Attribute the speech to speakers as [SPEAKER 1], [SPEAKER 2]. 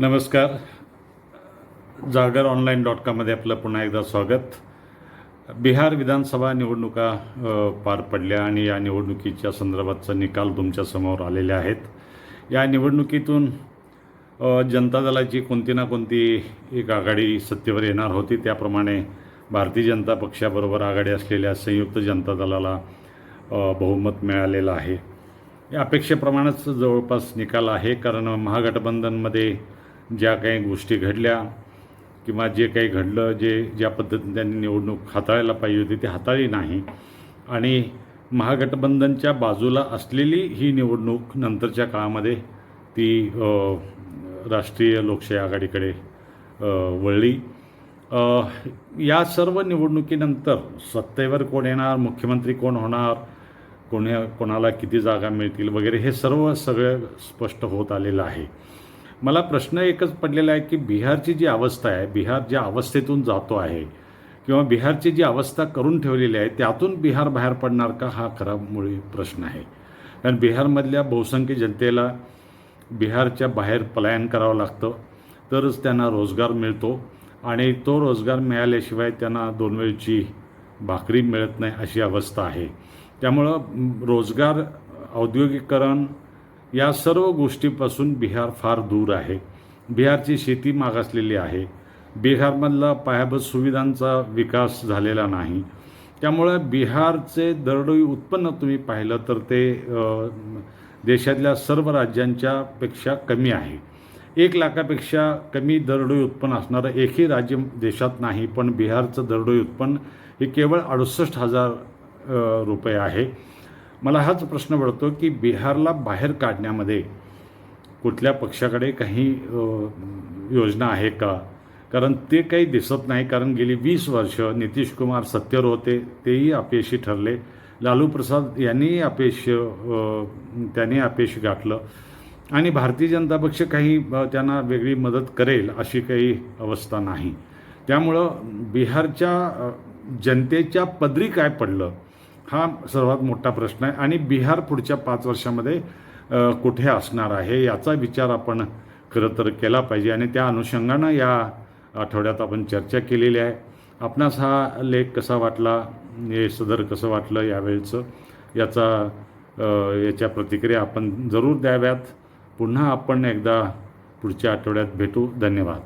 [SPEAKER 1] नमस्कार. जागर online dot कॉममध्ये आपलं पुन्हा एकदा स्वागत. बिहार विधानसभा निवडणुका पार पडल्या आणि या निवडणुकीच्या संदर्भातचा निकाल तुमच्यासमोर आलेले आहेत. या निवडणुकीतून जनता दलाची कोणती ना कोणती एक आघाडी सत्तेवर येणार होती. त्याप्रमाणे भारतीय जनता पक्षाबरोबर आघाडी असलेल्या संयुक्त जनता दलाला बहुमत मिळालेलं आहे. या अपेक्षेप्रमाणेच जवळपास निकाल आहे कारण महागठबंधनमध्ये ज्या काही गोष्टी घडल्या किंवा जे काही घडलं जे ज्या पद्धतीने त्यांनी निवडणूक हाताळायला पाहिजे होती ती हाताळली नाही. आणि महागठबंधनच्या बाजूला असलेली ही निवडणूक नंतरच्या काळामध्ये ती राष्ट्रीय लोकशाही आघाडीकडे वळली. या सर्व निवडणुकीनंतर सत्तेवर कोण येणार मुख्यमंत्री कोण होणार कोण्या कोणाला किती जागा मिळतील वगैरे हे सर्व सगळं स्पष्ट होत आलेलं आहे. मला प्रश्न एकच पडलेला आहे की बिहारची जी अवस्था आहे बिहार ज्या अवस्थेतून जातो आहे किंवा बिहारची जी अवस्था करून ठेवलेली आहे त्यातून बिहार बाहेर पडणार का हा खरा मुळी प्रश्न आहे. कारण बिहारमधल्या बहुसंख्य जनतेला बिहारच्या बाहेर पलायन करावं लागतं तरच त्यांना रोजगार मिळतो आणि तो रोजगार मिळाल्याशिवाय त्यांना दोन वेळची भाकरी मिळत नाही अशी अवस्था आहे. त्यामुळं रोजगार औद्योगिकरण या सर्व गोष्टीपासून बिहार फार दूर आहे. बिहारची शेती मागासलेली आहे. बिहारमधला पायाभूत सुविधांचा विकास झालेला नाही. त्यामुळं बिहारचे दरडोई उत्पन्न तुम्ही पाहिलं तर ते देशातल्या सर्व राज्यांच्या पेक्षा कमी आहे. एक लाखापेक्षा कमी दरडोई उत्पन्न असणारं एकही राज्य देशात नाही पण बिहारचं दरडोई उत्पन्न हे केवळ अडुसष्ट हजार रुपये आहे. मला हाच प्रश्न पडतो की बिहारला बाहेर काढण्यामध्ये कुठल्या पक्षाकडे काही योजना आहे का? कारण ते काही दिसत नाही कारण गेली वीस वर्ष नितीश कुमार सत्तेवर होते तेही अपयशी ठरले. लालू प्रसाद यांनीही अपयश त्यांनी अपयश गाठलं. आणि भारतीय जनता पक्ष काही त्यांना वेगळी मदत करेल अशी काही अवस्था नाही. त्यामुळं बिहारच्या जनतेच्या पदरी काय पडलं? हा सर्वात मोठा प्रश्न आहे. आणि बिहार पुढच्या पाच वर्षामध्ये कुठे असणार आहे याचा विचार आपण खरं तर केला पाहिजे. आणि त्या अनुषंगानं या आठवड्यात आपण चर्चा केलेली आहे. आपणास हा लेख कसा वाटला हे सदर कसं वाटलं यावेळचं? याचा याच्या प्रतिक्रिया आपण जरूर द्याव्यात. पुन्हा आपण एकदा पुढच्या आठवड्यात भेटू. धन्यवाद.